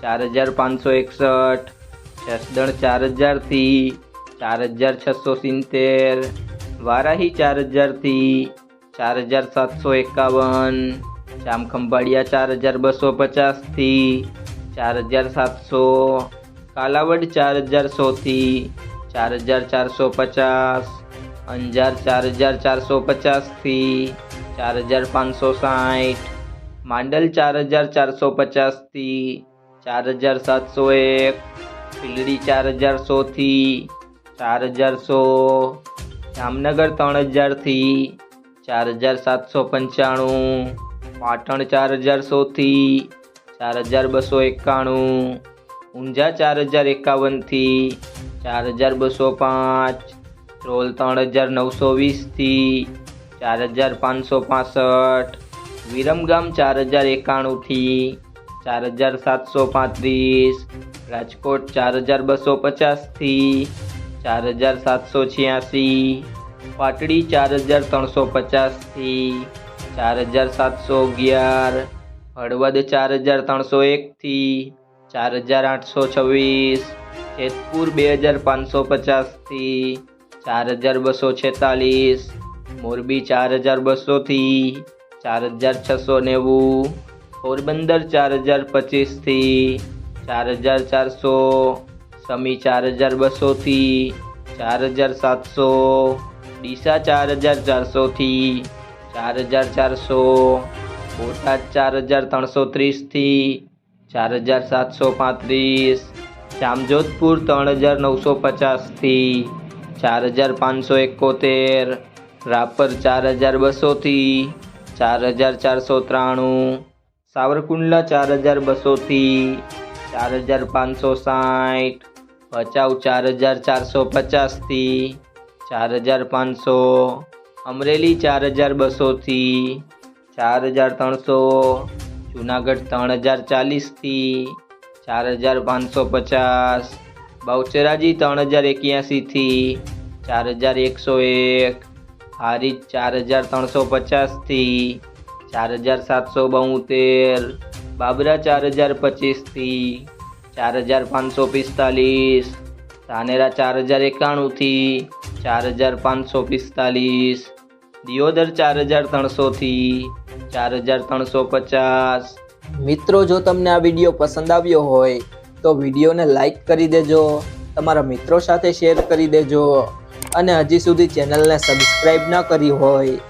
ચાર હજાર પાંચસો એકસઠ જસદણ ચાર હજારથી ચાર હજાર છસો સિત્તેર વારાહી ચાર હજારથી ચાર હજાર સાતસો એકાવન જામખંભાળિયા ચાર હજાર બસો પચાસથી ચાર હજાર સાતસો કાલાવડ ચાર હજાર સોથી ચાર હજાર ચારસો પચાસ અંજાર ચાર હજાર ચારસો પચાસથી ચાર હજાર પાંચસો સાઠ માંડલ ચાર હજાર ચારસો પચાસથી ચાર હજાર સાતસો એક પીલડી ચાર હજાર સોથી ચાર હજાર સો જામનગર ત્રણ હજારથી ચાર હજાર સાતસો પંચાણું પાટણ ચાર હજાર સોથી ચાર હજાર બસો એકાણું ઊંઝા ચાર હજાર એકાવનથી ચાર હજાર બસો પાંચ રોલ ત્રણ હજાર નવસો વીસથી ચાર હજાર પાંચસો પાસઠ વિરમગામ ચાર હજાર એકાણુંથી ચાર હજાર સાતસો પાંત્રીસ રાજકોટ ચાર હજાર બસો પચાસથી ચાર હજાર સાતસો છ્યાસી પાટડી ચાર હજાર ત્રણસો પચાસથી ચાર હજાર સાતસો અગિયાર હળવદ ચાર હજાર ત્રણસો એકથી ચાર હજાર આઠસો છવ્વીસ જેતપુર બે હજાર પાંચસો પચાસથી ચાર હજાર બસો છેતાલીસ મોરબી ચાર હજાર બસોથી ચાર હજાર છસો નેવું પોરબંદર ચાર હજાર પચીસથી ચાર હજાર ચારસો સમી ચાર હજાર બસોથી ચાર હજાર સાતસો ડીસા ચાર હજાર ચારસોથી ચાર હજાર ચારસો બોટાદ ચાર હજાર ત્રણસો ત્રીસથી ચાર હજાર સાતસો પાંત્રીસ જામજોધપુર ત્રણ હજાર નવસો પચાસથી ચાર હજાર પાંચસો એકોતેર રાપર ચાર હજાર બસોથી ચાર હજાર ચારસો ત્રાણું સાવરકુંડલા ચાર હજાર બસોથી ચાર હજાર પાંચસો સાઠ, ભચાઉ ચાર હજાર ચારસો પચાસથી ચાર હજાર પાંચસો, અમરેલી ચાર હજાર બસોથી ચાર હજાર ત્રણસો, જુનાગઢ ત્રણ હજાર ચાલીસથી ચાર હજાર પાંચસો પચાસ, બહુચરાજી ત્રણ હજાર એક્યાસીથી ચાર હજાર એકસો એક, હારીજ ચાર હજાર ત્રણસો પચાસથી ચાર હજાર સાતસો બોતેર, બાબરા ચાર હજાર પચીસથી, ચાર હજાર પાંચસો પિસ્તાલીસ, ધાનેરા ચાર હજાર એકાણુંથી, ચાર હજાર પાંચસો પિસ્તાલીસ, દિયોદર ચાર હજાર ત્રણસોથી, ચાર હજાર ત્રણસો પચાસ. મિત્રો, જો તમને આ વીડિયો પસંદ આવ્યો હોય, તો વિડીયોને લાઈક કરી દેજો, તમારા મિત્રો સાથે શેર કરી દેજો, અને હજી સુધી ચેનલને સબસ્ક્રાઈબ ન કરી હોય